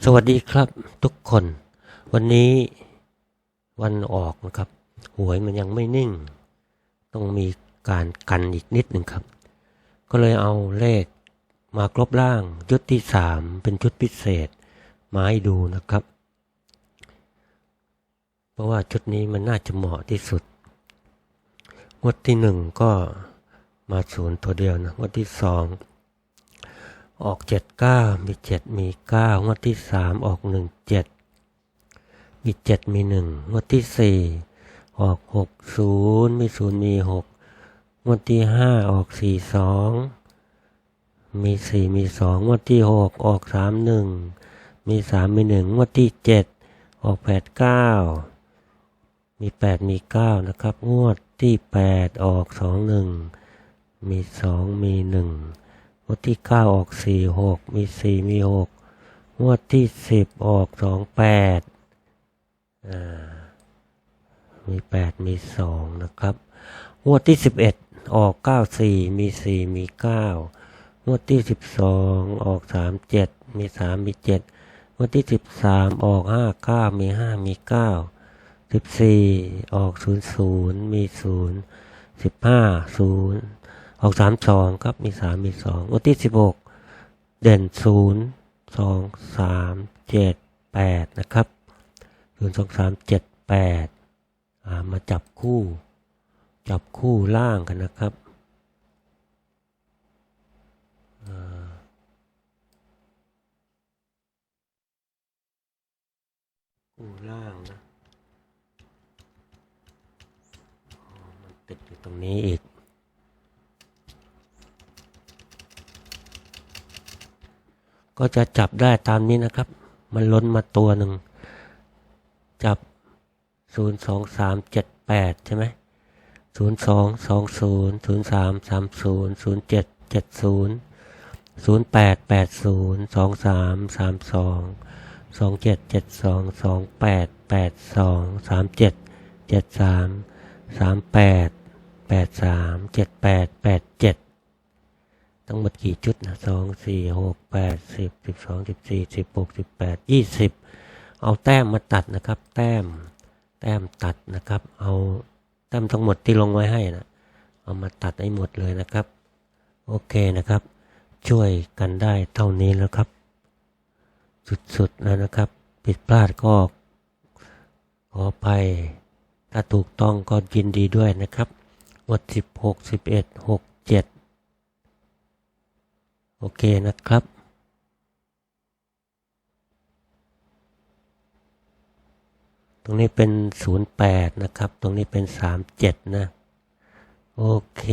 สวัสดีครับทุกคน วันนี้วันออกนะครับ หวยมันยังไม่นิ่ง ต้องมีการกันอีกนิดหนึ่งครับ ก็เลยเอาเลขมากรบล่างชุดที่สามเป็นชุดพิเศษ มาให้ดูนะครับ เพราะว่าชุดนี้มันน่าจะเหมาะที่สุดงวดที่หนึ่งก็มาศูนย์ตัวเดียวนะงวดที่สอง ออกเจ็ดเก้ามีเจ็ดมีเก้างวดที่สามออกหนึ่งเจ็ดมีเจ็ดมีหนึ่งงวดที่สี่ออกหกศูนย์มีศูนย์มีหกงวดที่ห้าออกสี่สองมีสี่มีสองงวดที่หกออกสามหนึ่งมีสามมีหนึ่งงวดที่เจ็ดออกแปดเก้ามีแปดมีเก้านะครับ งวดที่แปดออกสองหนึ่งมีสองมีหนึ่ง วดที่เก้าออกสี่หกมีสี่มีหกงวดที่สิบออกสองแปดมีแปดมีสองนะครับ งวดที่สิบเอ็ดออกเก้าสี่มีสี่มีเก้างวดที่สิบสองออกสามเจ็ดมีสามมีเจ็ดงวดที่สิบสามออกห้าเก้ามีห้ามีเก้าสิบสี่ออกศูนย์ศูนย์มีศูนย์สิบห้าศูนย์ ออกสามสองครับมีสามมีสองงวที่สิบหกเด่นศูนย์สองสามเจ็ดแปดนะครับศูนย์สองสามเจ็ดแปดมาจับคู่ จับคู่ล่างกันนะครับอ่าคู่ล่างนะมันติดอยู่ตรงนี้อีก ก็จะจับได้ตามนี้นะครับ มันล้นมาตัวหนึ่ง จับ 0 2 3 7 8 ใช่ไหม0 2 2 0 0 3 3 0 0 7 7 0 0 8 8 0 2 3 3 2 2 7 7 2 2 8 8 2 3 7 7 3 3 8 8 3 7 8 8 7 ทั้งหมดกี่ชุดนะสองสี่หกแปดสิบสิบสองสิบสี่สิบหกสิบแปดยี่สิบเอาแต้มมาตัดนะครับ แต้มแต้มตัดนะครับ เอาแต้มทั้งหมดที่ลงไว้ให้นะเอามาตัดให้หมดเลยนะครับ โอเคนะครับ ช่วยกันได้เท่านี้แล้วครับ สุดๆแล้วนะครับ ผิดพลาดก็ขอไปถ้าถูกต้องก็ยินดีด้วยนะครับงวดสิบหกสิบเอ็ดหก โอเคนะครับ ตรงนี้เป็น 08 นะครับ ตรงนี้เป็น 37 นะ โอเค